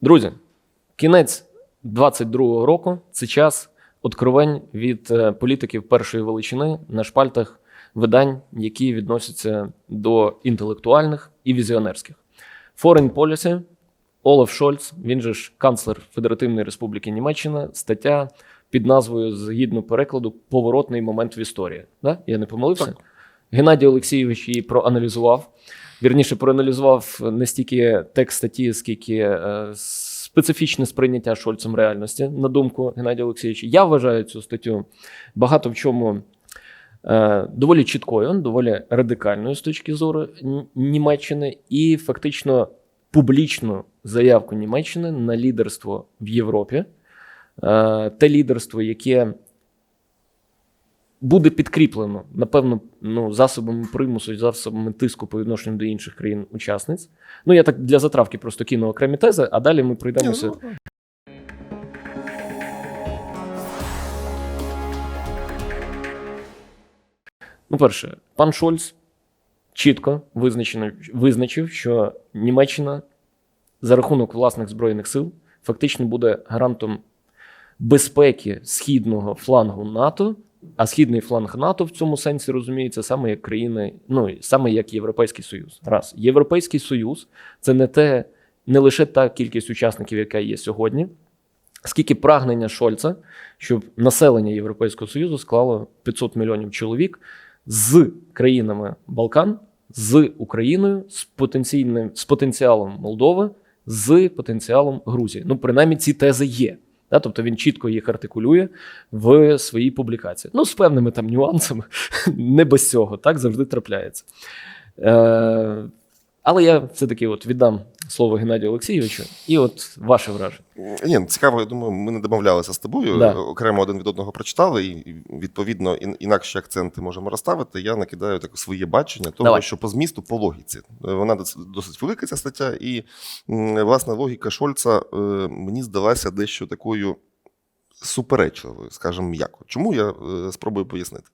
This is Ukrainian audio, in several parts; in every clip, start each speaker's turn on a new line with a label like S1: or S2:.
S1: Друзі, кінець 22-го року це час откровень від е, політиків першої величини на шпальтах видань, які відносяться до інтелектуальних і візіонерських. Foreign Policy, Олаф Шольц, він же ж канцлер Федеративної Республіки Німеччина, стаття під назвою згідно перекладу Поворотний момент в історії. Да? Я не помилився?
S2: Так.
S1: Геннадій Олексійович її проаналізував. Вірніше, проаналізував не стільки текст статті, скільки е, специфічне сприйняття Шольцем реальності, на думку Геннадія Олексійовича. Я вважаю цю статтю багато в чому е, доволі чіткою, доволі радикальною з точки зору Німеччини, і фактично публічну заявку Німеччини на лідерство в Європі. Е, те лідерство, яке буде підкріплено, напевно, ну, засобами примусу і засобами тиску по відношенню до інших країн-учасниць. Ну, я так для затравки просто кину окремі тези, а далі ми пройдемося.
S2: Ну,
S1: Ну, перше, пан Шольц чітко визначив, що Німеччина за рахунок власних збройних сил фактично буде гарантом безпеки східного флангу НАТО. А східний фланг НАТО в цьому сенсі розуміється саме як країни, ну саме як Європейський Союз. Раз Європейський Союз це не те, не лише та кількість учасників, яка є сьогодні, скільки прагнення Шольца, щоб населення Європейського Союзу склало 500 мільйонів чоловік з країнами Балкан, з Україною, з потенційним з потенціалом Молдови, з потенціалом Грузії. Ну, принаймні, ці тези є. Да? Тобто він чітко їх артикулює в своїй публікації. Ну, з певними там нюансами, не без цього, так завжди трапляється. Е, але я все-таки от віддам слово Геннадію Олексійовичу, і от ваше враження.
S2: Ні, ну, цікаво, я думаю, ми не домовлялися з тобою.
S1: Да.
S2: Окремо один від одного прочитали, і відповідно інакші акценти можемо розставити. Я накидаю таке своє бачення того,
S1: Давай.
S2: що по змісту, по логіці. Вона досить велика ця стаття, і м, власне логіка Шольца е, мені здалася дещо такою суперечливою, скажімо м'яко. Чому я е, спробую пояснити?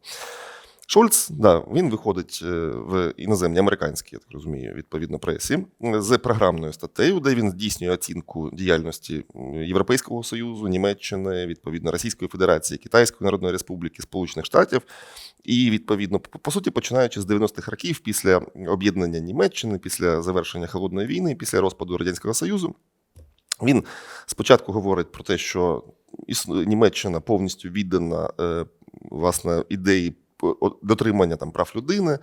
S2: Шольц, да, він виходить е, в іноземній американській, я так розумію, відповідно пресі з програмною статтею, де він здійснює оцінку діяльності Європейського Союзу, Німеччини, відповідно Російської Федерації, Китайської Народної Республіки, Сполучених Штатів. І відповідно, по, суті, починаючи з 90-х років, після об'єднання Німеччини, після завершення холодної війни, після розпаду Радянського Союзу, він спочатку говорить про те, що Німеччина повністю віддана е, власне ідеї дотримання там прав людини.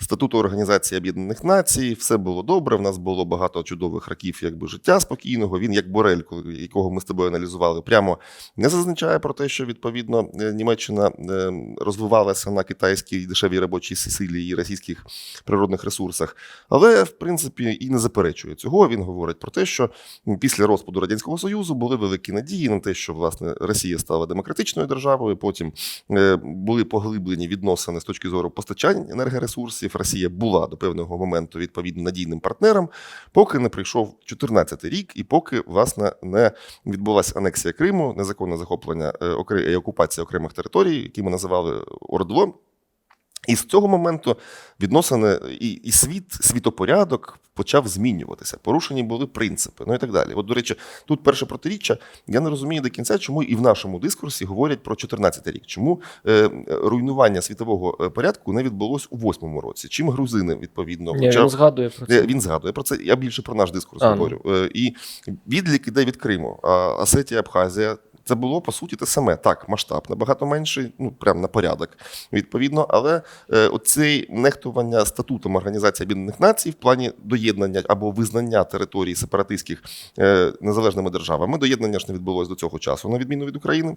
S2: Статуту Організації Об'єднаних Націй, все було добре. В нас було багато чудових років якби життя спокійного. Він, як Борель, якого ми з тобою аналізували, прямо не зазначає про те, що відповідно е, Німеччина е, розвивалася на китайській дешевій робочій силі і російських природних ресурсах. Але в принципі і не заперечує цього. Він говорить про те, що після розпаду радянського союзу були великі надії на те, що власне Росія стала демократичною державою. Потім е, були поглиблені відносини з точки зору постачання енергоресурсів. Росія була до певного моменту відповідно надійним партнером, поки не прийшов 14 рік, і поки власне не відбулася анексія Криму, незаконне захоплення е, і окупація окремих територій, які ми називали Ордло. І з цього моменту відносини і, і світ, світопорядок почав змінюватися. Порушені були принципи, ну і так далі. От, до речі, тут перше протиріччя. Я не розумію до кінця, чому і в нашому дискурсі говорять про 14 рік. Чому е, руйнування світового е, порядку не відбулось у восьмому році? Чим грузини відповідно
S1: Ні, він згадує про
S2: Е,
S1: це.
S2: Він згадує про це. Я більше про наш дискурс
S1: А, ну.
S2: говорю. Е, І відлік іде від Криму. А Осетія, Абхазія. Це було по суті те саме. Так, масштаб набагато менший, ну прям на порядок, відповідно. Але е, оцей нехтування статутом Організації Об'єднаних Націй в плані доєднання або визнання територій сепаратистських е, незалежними державами. Доєднання ж не відбулось до цього часу, на відміну від України.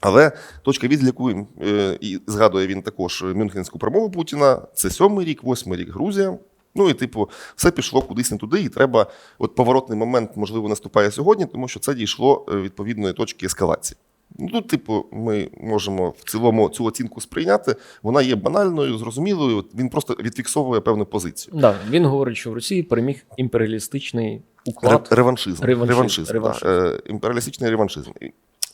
S2: Але точка відліку, е, і згадує він також Мюнхенську промову Путіна. Це сьомий рік, восьмий рік Грузія. Ну і типу, все пішло кудись не туди, і треба. От поворотний момент, можливо, наступає сьогодні, тому що це дійшло е, відповідної точки ескалації. Ну, тут, типу, ми можемо в цілому цю оцінку сприйняти. Вона є банальною, зрозумілою. Він просто відфіксовує певну позицію.
S1: Да, він говорить, що в Росії переміг імперіалістичний уклад.
S2: Реваншизм.
S1: Реваншизм,
S2: Реваншизм,
S1: реваншизм.
S2: Да. Е, імперіалістичний реваншизм.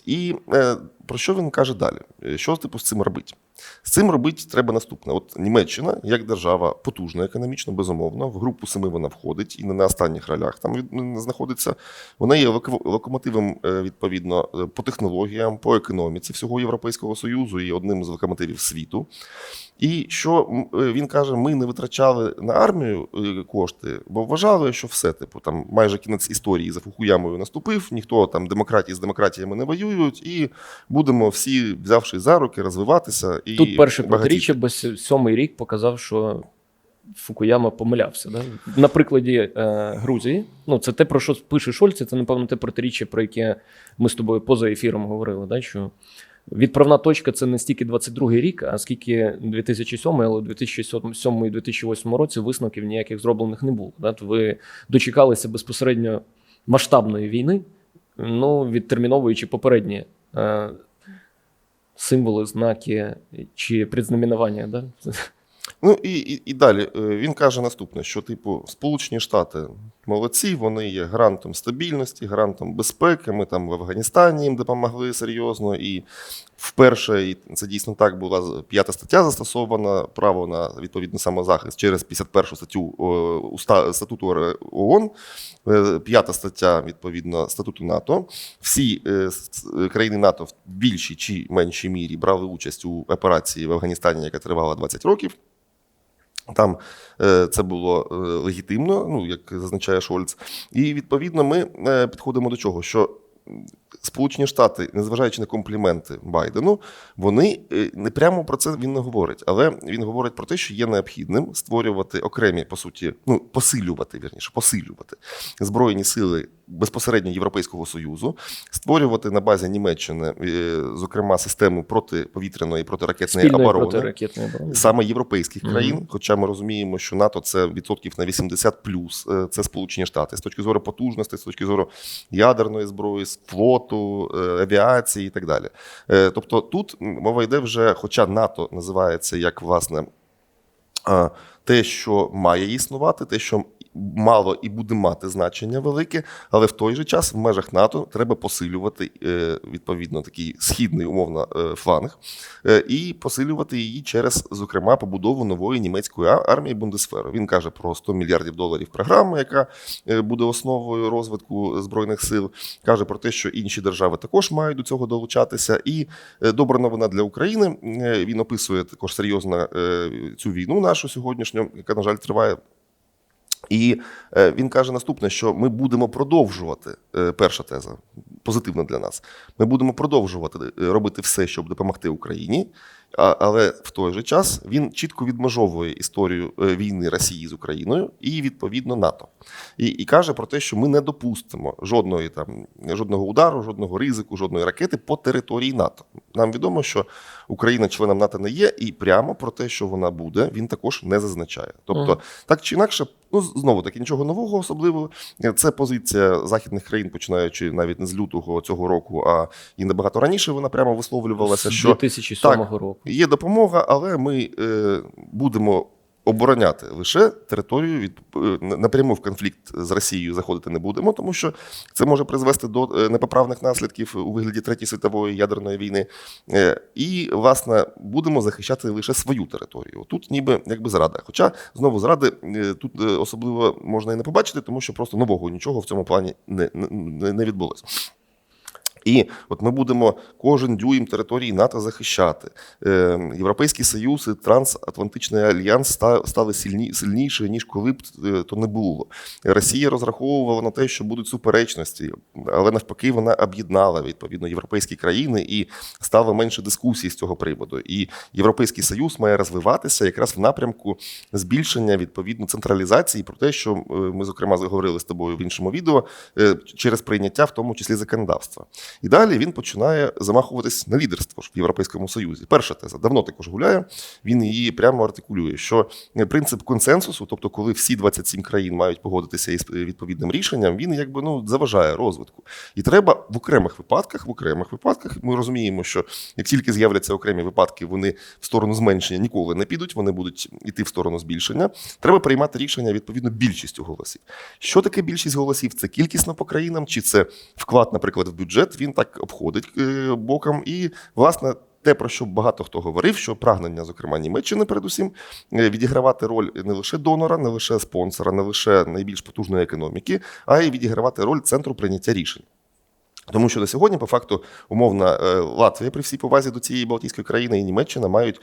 S2: І- е, про що він каже далі? Е, Що типу з цим робить? З цим робити треба наступне. От Німеччина, як держава, потужна економічно, безумовно. В групу семи вона входить і не на останніх ролях там знаходиться. Вона є локомотивом, е, відповідно, е, по технологіям, по економіці всього Європейського Союзу і одним з локомотивів світу. І що е, він каже, ми не витрачали на армію е, кошти, бо вважали, що все, типу, там майже кінець історії за Фукуямою наступив, ніхто там демократії з демократіями не воюють, і будемо всі, взявши за руки, розвиватися. І
S1: Тут перше протиріччя, бо сьомий рік показав, що Фукуяма помилявся. Да? На прикладі е, Грузії, ну це те, про що пише Шольц, це, напевно, те протиріччя, про яке ми з тобою поза ефіром говорили. Да? Що відправна точка це не стільки 22-й рік, а скільки 2007, але у 2007 і 2008 році висновків ніяких зроблених не було. То ви дочекалися безпосередньо масштабної війни, ну, відтерміновуючи попередні. Е, Символи, знаки чи предзнаменування, да?
S2: Ну і, і, і далі е, він каже наступне: що, типу, Сполучені Штати молодці, вони є гарантом стабільності, гарантом безпеки. Ми там в Афганістані їм допомогли серйозно. І вперше, і це дійсно так була п'ята стаття застосована, право на відповідний самозахист через 51 статтю уста, статуту ООН, Е, п'ята стаття відповідно статуту НАТО. Всі е, країни НАТО в більшій чи меншій мірі брали участь у операції в Афганістані, яка тривала 20 років. Там е, це було е, легітимно, ну як зазначає Шольц. І відповідно ми е, підходимо до чого, що Сполучені Штати, незважаючи на компліменти Байдену, вони е, не прямо про це він не говорить, але він говорить про те, що є необхідним створювати окремі, по суті, ну посилювати вірніше, посилювати збройні сили безпосередньо Європейського союзу, створювати на базі Німеччини, е, зокрема, систему протиповітряної і протиракетної
S1: спільної
S2: оборони
S1: протиракетної оборони.
S2: саме європейських
S1: Мгм.
S2: країн, хоча ми розуміємо, що НАТО це відсотків на 80 плюс, е, це Сполучені Штати з точки зору потужності, з точки зору ядерної зброї, з флоту, е, авіації і так далі. Е, Тобто тут мова йде вже, хоча НАТО називається як власне те, що має існувати, те, що мало і буде мати значення велике, але в той же час в межах НАТО треба посилювати е, відповідно такий східний умовно е, фланг е, і посилювати її через, зокрема, побудову нової німецької армії Бундесферу. Він каже про 100 мільярдів доларів програми, яка буде основою розвитку збройних сил. каже про те, що інші держави також мають до цього долучатися. І добра новина для України. Він описує також серйозно цю війну нашу сьогоднішню, яка на жаль триває. І е, він каже наступне, що ми будемо продовжувати. е, Перша теза позитивна для нас. Ми будемо продовжувати е, робити все, щоб допомогти Україні. А, але в той же час він чітко відмежовує історію е, війни Росії з Україною і відповідно НАТО. І, і каже про те, що ми не допустимо жодної там жодного удару, жодного ризику, жодної ракети по території НАТО. Нам відомо, що Україна членом НАТО не є, і прямо про те, що вона буде, він також не зазначає. Тобто, так чи інакше, ну знову таки нічого нового особливого. Це позиція західних країн, починаючи навіть не з лютого цього року, а і набагато раніше вона прямо висловлювалася, що
S1: 2007
S2: так,
S1: року.
S2: Є допомога, але ми е, будемо обороняти лише територію від е, напряму в конфлікт з Росією заходити не будемо, тому що це може призвести до е, непоправних наслідків у вигляді третьої світової ядерної війни. І власне будемо захищати лише свою територію. Тут ніби якби зрада. Хоча знову зради тут особливо можна і не побачити, тому що просто нового нічого в цьому плані не, не, не відбулося. І от ми будемо кожен дюйм території НАТО захищати. Е, Європейський Союз і Трансатлантичний альянс ста- стали сильні, сильніші, ніж коли б е, то не було. Росія розраховувала на те, що будуть суперечності, але навпаки, вона об'єднала відповідно європейські країни і стало менше дискусій з цього приводу. І Європейський Союз має розвиватися якраз в напрямку збільшення відповідно централізації про те, що е, ми зокрема заговорили з тобою в іншому відео через прийняття, в тому числі законодавства. І далі він починає замахуватись на лідерство в Європейському Союзі. Перша теза давно також гуляє. Він її прямо артикулює, що е, принцип консенсусу, тобто, коли всі 27 країн мають погодитися із е, відповідним рішенням, він якби ну заважає розвитку. І треба в окремих випадках, в окремих випадках, ми розуміємо, що як тільки з'являться окремі випадки, вони в сторону зменшення ніколи не підуть, вони будуть йти в сторону збільшення. Треба приймати рішення відповідно більшістю голосів. Що таке більшість голосів? Це кількісно по країнам, чи це вклад, наприклад, в бюджет? Він так обходить е, боком. І, власне, те, про що багато хто говорив, що прагнення, зокрема Німеччини, передусім, е, відігравати роль не лише донора, не лише спонсора, не лише найбільш потужної економіки, а й відігравати роль центру прийняття рішень. Тому що на сьогодні, по факту, умовна е, Латвія при всій повазі до цієї Балтійської країни і Німеччина мають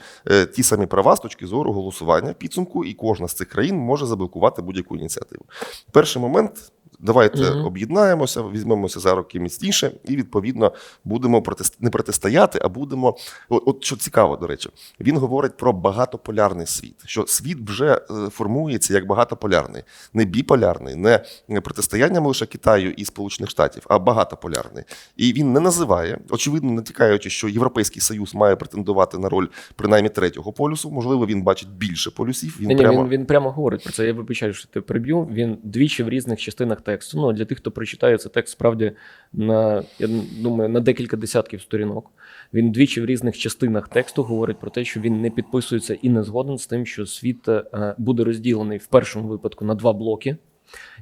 S2: ті самі права з точки зору голосування підсумку, і кожна з цих країн може заблокувати будь-яку ініціативу. Перший момент. Давайте
S1: Мгм.
S2: об'єднаємося, візьмемося за руки міцніше, і відповідно будемо протист... не протистояти, а будемо. От, що цікаво, до речі, він говорить про багатополярний світ. Що світ вже е, формується як багатополярний, не біполярний, не протистоянням лише Китаю і Сполучених Штатів, а багатополярний. І він не називає, очевидно, натякаючи, що Європейський Союз має претендувати на роль принаймні третього полюсу. Можливо, він бачить більше полюсів. Він
S1: ні,
S2: прямо
S1: він, він прямо говорить про це. Я вибачаю, що ти приб'ю. Він двічі в різних частинах тексту. Ну, для тих, хто прочитає це текст, справді на я думаю, на декілька десятків сторінок. Він двічі в різних частинах тексту говорить про те, що він не підписується і не згоден з тим, що світ е, буде розділений в першому випадку на два блоки,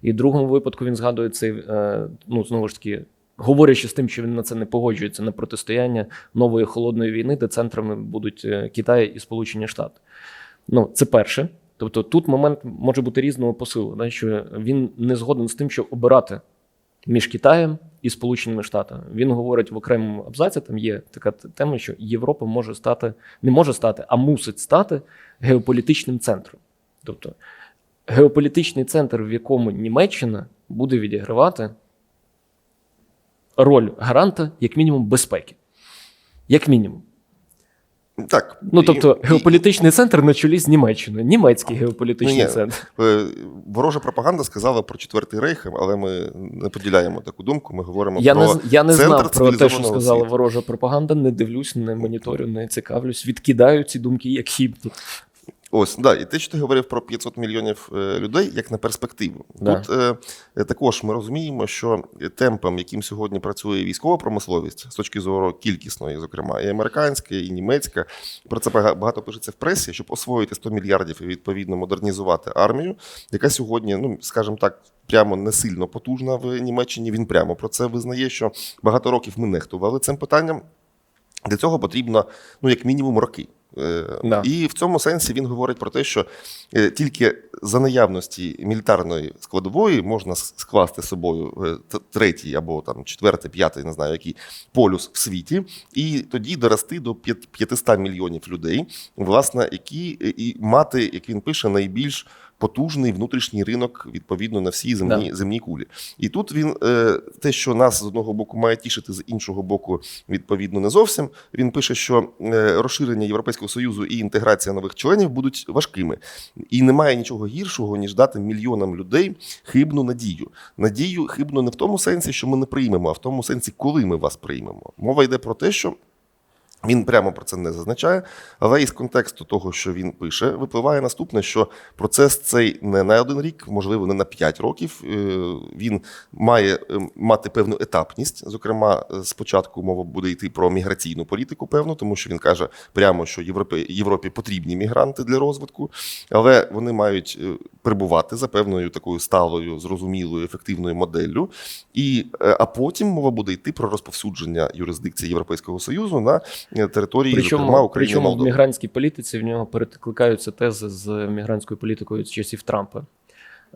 S1: і в другому випадку він згадує цей, е, ну знову ж таки. Говорячи з тим, що він на це не погоджується на протистояння нової холодної війни, де центрами будуть е, Китай і Сполучені Штати. Ну, це перше. Тобто тут момент може бути різного посилу, да, що він не згоден з тим, щоб обирати між Китаєм і Сполученими Штатами. Він говорить в окремому абзаці, там є така тема, що Європа може стати, не може стати, а мусить стати геополітичним центром. Тобто геополітичний центр, в якому Німеччина буде відігравати роль гаранта, як мінімум, безпеки. Як мінімум.
S2: Так.
S1: Ну, тобто,
S2: і-
S1: геополітичний центр на чолі з Німеччиною. Німецький геополітичний
S2: Ну, ні.
S1: центр.
S2: Е, Ворожа пропаганда сказала про четвертий рейх, але ми не поділяємо таку думку. Ми говоримо
S1: Я
S2: про
S1: не, я не
S2: центр
S1: знав про те, що сказала ворожа пропаганда. Не дивлюсь, не моніторю, не цікавлюсь. Відкидаю ці думки як хібні.
S2: Ось, да, і те, що ти говорив про 500 мільйонів е, людей, як на перспективу.
S1: Да.
S2: Тут е, е, також ми розуміємо, що темпом, яким сьогодні працює військова промисловість, з точки зору кількісної, зокрема, і американська, і німецька, про це багато пишеться в пресі, щоб освоїти 100 мільярдів і відповідно модернізувати армію, яка сьогодні, ну скажімо так. Прямо не сильно потужна в Німеччині. Він прямо про це визнає, що багато років ми нехтували цим питанням. Для цього потрібно, ну, як мінімум, роки. Е,
S1: Да.
S2: І в цьому сенсі він говорить про те, що е, тільки за наявності мілітарної складової можна скласти з собою е, третій або там четвертий, п'ятий, не знаю, який полюс в світі, і тоді дорости до 500 мільйонів людей, власне, які і мати, як він пише, найбільш потужний внутрішній ринок відповідно на всій земній, земній кулі. І тут він е, те, що нас з одного боку має тішити, з іншого боку, відповідно, не зовсім. Він пише, що е, розширення Європейського союзу і інтеграція нових членів будуть важкими, і немає нічого гіршого ніж дати мільйонам людей хибну надію. Надію хибну не в тому сенсі, що ми не приймемо, а в тому сенсі, коли ми вас приймемо. Мова йде про те, що. Він прямо про це не зазначає, але із контексту того, що він пише, випливає наступне, що процес цей не на один рік, можливо, не на п'ять років. Е, Він має е, мати певну етапність. Зокрема, е, спочатку мова буде йти про міграційну політику, певно, тому що він каже прямо, що Європі, Європі потрібні мігранти для розвитку, але вони мають перебувати за певною такою сталою, зрозумілою, ефективною моделлю. І, а потім мова буде йти про розповсюдження юрисдикції Європейського Союзу на е, території, зокрема України
S1: причому в мігрантській політиці в нього перекликаються тези з мігрантською політикою з часів Трампа.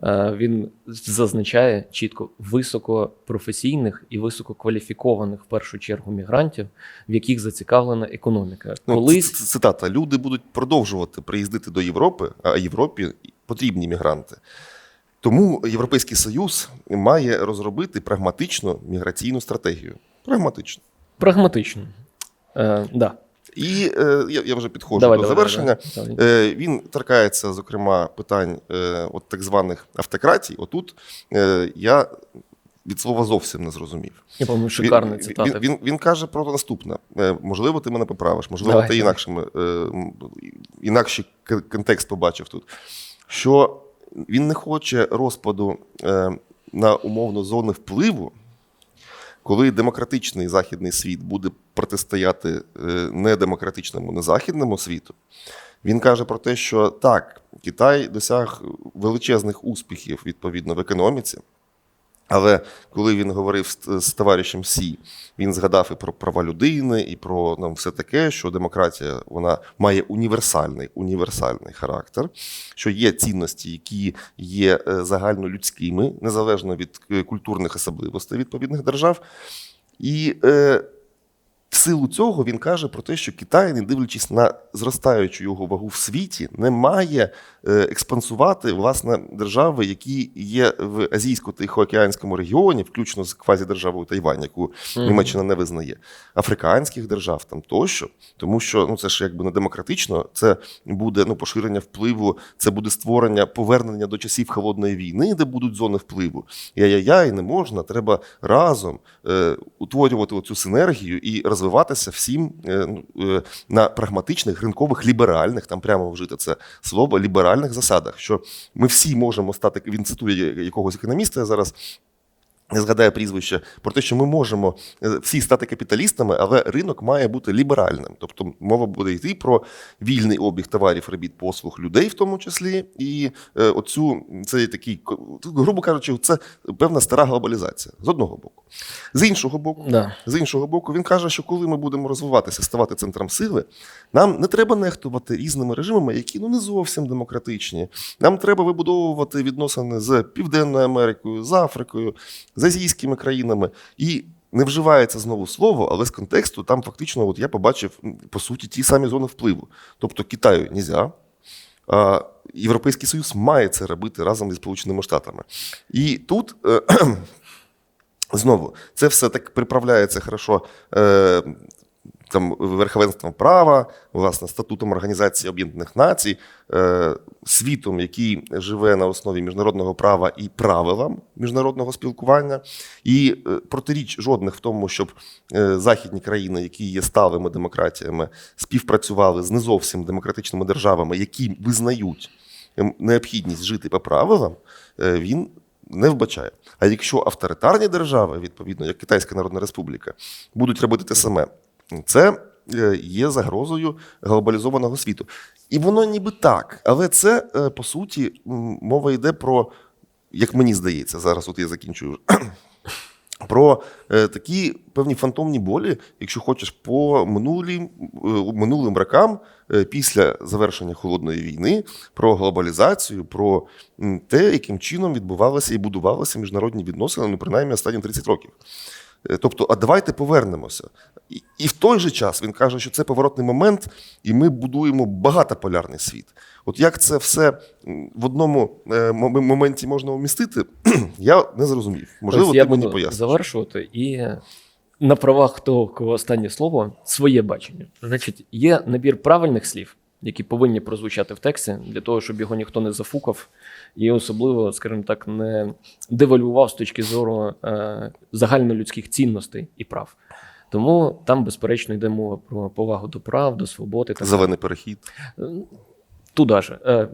S1: Е, Він зазначає чітко високопрофесійних і висококваліфікованих в першу чергу мігрантів, в яких зацікавлена економіка.
S2: Ну,
S1: Колись
S2: цитата: люди будуть продовжувати приїздити до Європи, а Європі потрібні мігранти. Тому Європейський Союз має розробити прагматичну міграційну стратегію. Прагматично.
S1: прагматично. Е, да.
S2: І е, я, я вже підходжу
S1: Давай,
S2: до
S1: давай,
S2: завершення.
S1: давай, давай.
S2: Е, Він торкається, зокрема, питань е, от так званих автократій. Отут е, я від слова зовсім не зрозумів.
S1: Я пам'ятаю, шикарна
S2: він,
S1: цитата.
S2: Він, він, він каже про наступне: Е, можливо, ти мене поправиш, можливо,
S1: Давай,
S2: ти
S1: давай.
S2: інакшим, е, інакший контекст побачив тут. Що він не хоче розпаду е, на умовно зони впливу, коли демократичний західний світ буде протистояти е, недемократичному незахідному світу. Він каже про те, що так, Китай досяг величезних успіхів відповідно в економіці. Але коли він говорив з, з товаришем Сі, він згадав і про права людини, і про ну, все таке, що демократія вона має універсальний універсальний характер, що є цінності, які є е, загальнолюдськими, незалежно від е, культурних особливостей відповідних держав. І е, в силу цього він каже про те, що Китай, не дивлячись на зростаючу його вагу в світі, не має е, експансувати власне держави, які є в азійсько-тихоокеанському регіоні, включно з квазідержавою Тайвань, яку Німеччина не визнає, африканських держав там тощо, тому що ну це ж якби не демократично. Це буде ну поширення впливу, це буде створення повернення до часів холодної війни, де будуть зони впливу. Я-я-я, і не можна. Треба разом е, утворювати оцю синергію і розвиватися всім е, ну, е, на прагматичних ринкових ліберальних, там прямо вжити це слово ліберальних засадах. Що ми всі можемо стати. Він цитує якогось економіста зараз. Не згадаю прізвище про те, що ми можемо е, всі стати капіталістами, але ринок має бути ліберальним. Тобто мова буде йти про вільний обіг товарів, робіт, послуг людей, в тому числі, і е, оцю це такий, грубо кажучи, це певна стара глобалізація з одного боку. З іншого боку,
S1: Да.
S2: з іншого боку, він каже, що коли ми будемо розвиватися, ставати центром сили, нам не треба нехтувати різними режимами, які ну не зовсім демократичні. Нам треба вибудовувати відносини з Південною Америкою, з Африкою, з азійськими країнами. І не вживається знову слово, але з контексту там фактично, от я побачив по суті ті самі зони впливу. Тобто Китаю нельзя, а Європейський Союз має це робити разом зі Сполученими Штатами. І тут. е, Знову, це все так приправляється хорошо е, там, верховенством права, власне, статутом Організації Об'єднаних Націй, е, світом, який живе на основі міжнародного права і правилам міжнародного спілкування, і е, протиріч жодних в тому, щоб е, західні країни, які є сталими демократіями, співпрацювали з не зовсім демократичними державами, які визнають ем, необхідність жити по правилам, він не вбачає. А якщо авторитарні держави, відповідно, як Китайська Народна Республіка, будуть робити те саме, це е, є загрозою глобалізованого світу. І воно ніби так, але це е, по суті мова йде про, як мені здається, зараз от я закінчую. Про е, такі певні фантомні болі, якщо хочеш, по минулим, минулим рокам після завершення холодної війни, про глобалізацію, про те, яким чином відбувалися і будувалися міжнародні відносини, ну принаймні останні 30 років. Е, Тобто, а давайте повернемося. І, і в той же час він каже, що це поворотний момент, і ми будуємо багатополярний світ. От як це все в одному е, моменті можна умістити, я не зрозумів. Можливо,
S1: Ось
S2: ти
S1: я
S2: мені поясниш.
S1: завершувати і на правах того, кого останнє слово, своє бачення. Значить, є набір правильних слів, які повинні прозвучати в тексті, для того, щоб його ніхто не зафукав, і особливо, скажімо так, не девальвував з точки зору е, загальнолюдських цінностей і прав. Тому там, безперечно, йде мова про повагу до прав, до свободи.
S2: Зелений перехід.
S1: Туда же.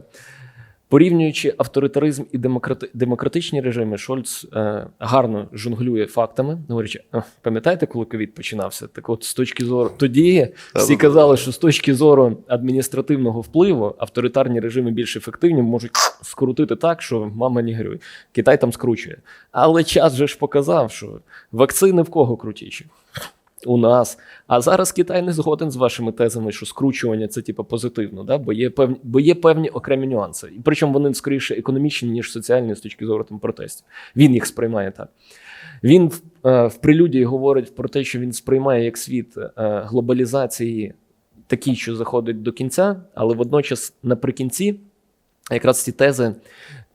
S1: Е, Порівнюючи авторитаризм і демократи- демократичні режими, Шольц е, гарно жонглює фактами, говорячи, пам'ятаєте, коли ковід починався? Так от з точки зору тоді всі казали, що з точки зору адміністративного впливу авторитарні режими більш ефективні можуть скрутити так, що мама не горюй. Китай там скручує. Але час же ж показав, що вакцини в кого крутіші? У нас. А зараз Китай не згоден з вашими тезами, що скручування це типу, позитивно, да? бо, є певні, бо є певні окремі нюанси. І причому вони скоріше економічні, ніж соціальні з точки зору там, протестів. Він їх сприймає так. Він е, в прелюдії говорить про те, що він сприймає як світ е, глобалізації такий, що заходить до кінця, але водночас наприкінці якраз ці тези,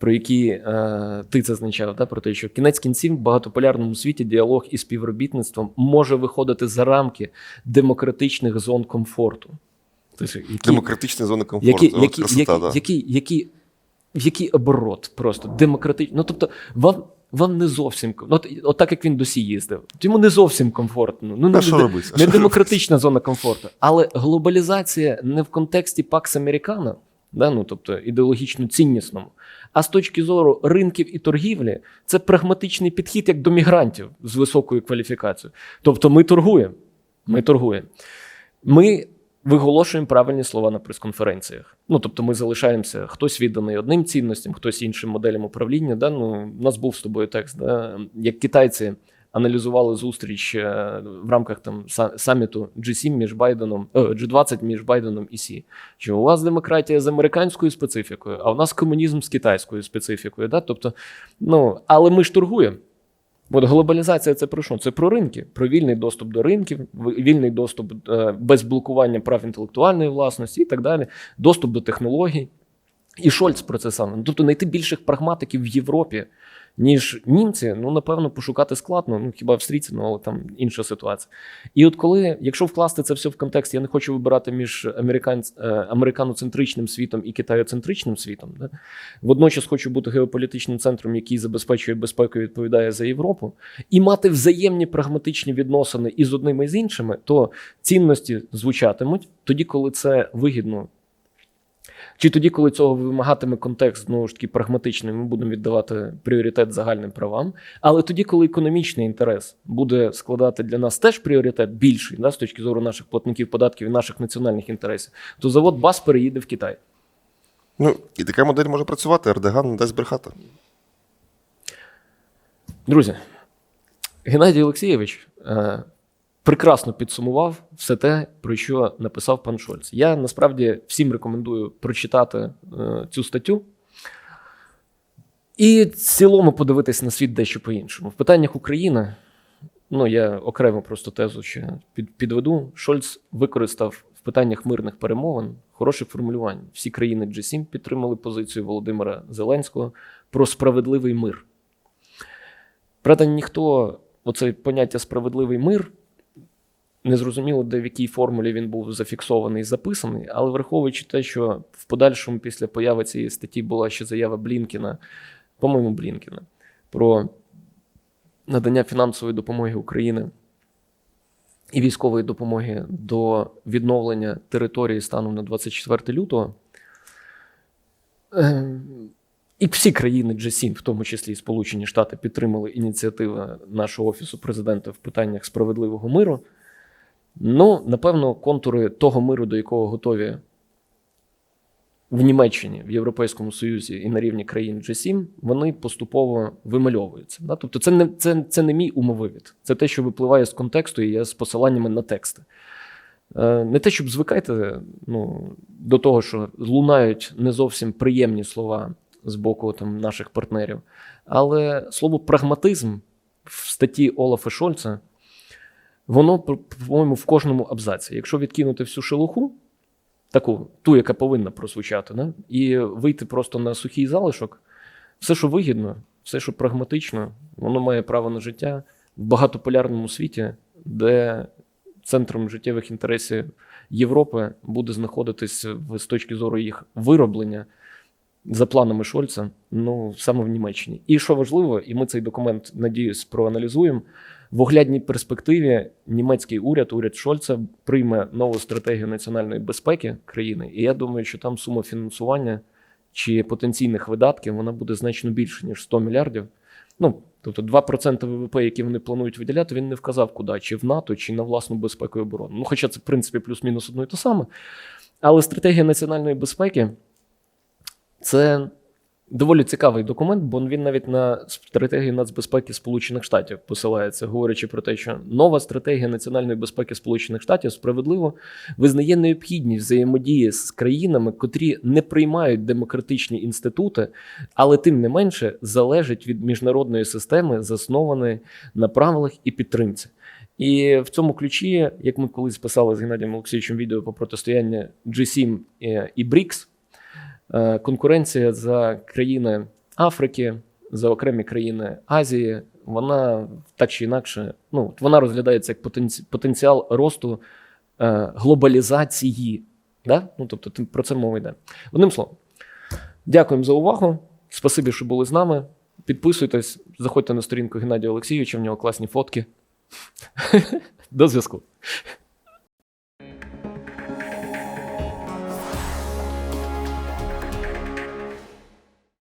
S1: про які е, ти зазначав, да, про те, що кінець кінців в багатополярному світі діалог і співробітництвом може виходити за рамки демократичних зон комфорту. Тобто, які,
S2: Демократичні зони комфорту.
S1: які, які,
S2: красота,
S1: які,
S2: да.
S1: які, які, в який оборот просто демократичний. Ну тобто, вам. Вам не зовсім ну, от, от так як він досі їздив. Йому не зовсім комфортно. Ну, не,
S2: що
S1: не? Не демократична зона комфорту. Але глобалізація не в контексті Пакс Американо, да, ну, тобто ідеологічно ціннісному, а з точки зору ринків і торгівлі, це прагматичний підхід як до мігрантів з високою кваліфікацією. Тобто ми торгуємо. Ми торгуємо. Ми виголошуємо правильні слова на прес-конференціях. Ну тобто, ми залишаємося хтось відданий одним цінностям, хтось іншим моделям управління. Да? Ну, у нас був з тобою текст, да? як китайці аналізували зустріч е, в рамках там саміту G7 між Байденом, е, G20 між Байденом і Сі. Що у вас демократія з американською специфікою, а у нас комунізм з китайською специфікою. Да? Тобто, ну, але ми ж торгуємо. От глобалізація це про що? Це про ринки, про вільний доступ до ринків, вільний доступ е, без блокування прав інтелектуальної власності і так далі, доступ до технологій. І Шольц про це саме. Ну, Тобто знайти більших прагматиків в Європі, ніж німці, ну напевно, пошукати складно. Ну хіба австрійці, ну але там інша ситуація. І от коли, якщо вкласти це все в контекст, я не хочу вибирати між американ... е, американоцентричним світом і китаєцентричним світом. Да? Водночас хочу бути геополітичним центром, який забезпечує безпеку і відповідає за Європу, і мати взаємні прагматичні відносини і з одними і з іншими, то цінності звучатимуть тоді, коли це вигідно. Чи тоді, коли цього вимагатиме контекст, знову ж таки, прагматичний, ми будемо віддавати пріоритет загальним правам. Але тоді, коли економічний інтерес буде складати для нас теж пріоритет більший, да, з точки зору наших платників податків і наших національних інтересів, то завод БАС переїде в Китай.
S2: Ну, і така модель може працювати, Ердоган не дасть брехати.
S1: Друзі, Геннадій Олексійович е, прекрасно підсумував все те, про що написав пан Шольц. Я насправді всім рекомендую прочитати е, цю статтю. І цілому подивитись на світ дещо по-іншому. В питаннях України, ну я окремо просто тезу ще під, підведу. Шольц використав в питаннях мирних перемовин хороше формулювання. Всі країни G7 підтримали позицію Володимира Зеленського про справедливий мир. Правда, ніхто оце поняття справедливий мир не зрозуміло, де в якій формулі він був зафіксований і записаний, але враховуючи те, що в подальшому після появи цієї статті була ще заява Блінкіна, по-моєму, Блінкіна, про надання фінансової допомоги Україні і військової допомоги до відновлення території станом на 24 лютого. Е, І всі країни G7, в тому числі Сполучені Штати, підтримали ініціативу нашого офісу президента в питаннях справедливого миру. Ну, напевно, контури того миру, до якого готові в Німеччині, в Європейському Союзі і на рівні країн G7, вони поступово вимальовуються. Да? Тобто, це не, це, це не мій умовивід, це те, що випливає з контексту і є з посиланнями на тексти. Е, Не те, щоб звикайте ну, до того, що лунають не зовсім приємні слова з боку там, наших партнерів, але слово прагматизм в статті Олафа Шольца, воно, по-моєму, в кожному абзаці. Якщо відкинути всю шелуху, таку, ту, яка повинна прозвучати, да? і вийти просто на сухий залишок, все, що вигідно, все, що прагматично, воно має право на життя в багатополярному світі, де центром життєвих інтересів Європи буде знаходитись з точки зору їх вироблення за планами Шольца, ну саме в Німеччині. І що важливо, і ми цей документ, надіюсь, проаналізуємо. В оглядній перспективі німецький уряд, уряд Шольца, прийме нову стратегію національної безпеки країни. І я думаю, що там сума фінансування чи потенційних видатків вона буде значно більше, ніж 100 мільярдів. Ну, тобто 2% ВВП, які вони планують виділяти, він не вказав куди, чи в НАТО, чи на власну безпеку і оборону. Ну, хоча це, в принципі, плюс-мінус одно і те саме. Але стратегія національної безпеки це доволі цікавий документ, бо він навіть на стратегію нацбезпеки Сполучених Штатів посилається, говорячи про те, що нова стратегія національної безпеки Сполучених Штатів справедливо визнає необхідність взаємодії з країнами, котрі не приймають демократичні інститути, але тим не менше залежать від міжнародної системи, заснованої на правилах і підтримці. І в цьому ключі, як ми колись писали з Геннадієм Олексійовичем відео по протистояння G7 і- і е, конкуренція за країни Африки, за окремі країни Азії, вона так чи інакше, ну вона розглядається як потенціал росту е, глобалізації. Да? Ну, тобто, про це мова йде. Одним словом, дякуємо за увагу. Спасибі, що були з нами. Підписуйтесь, заходьте на сторінку Геннадія Олексійовича, в нього класні фотки. До зв'язку.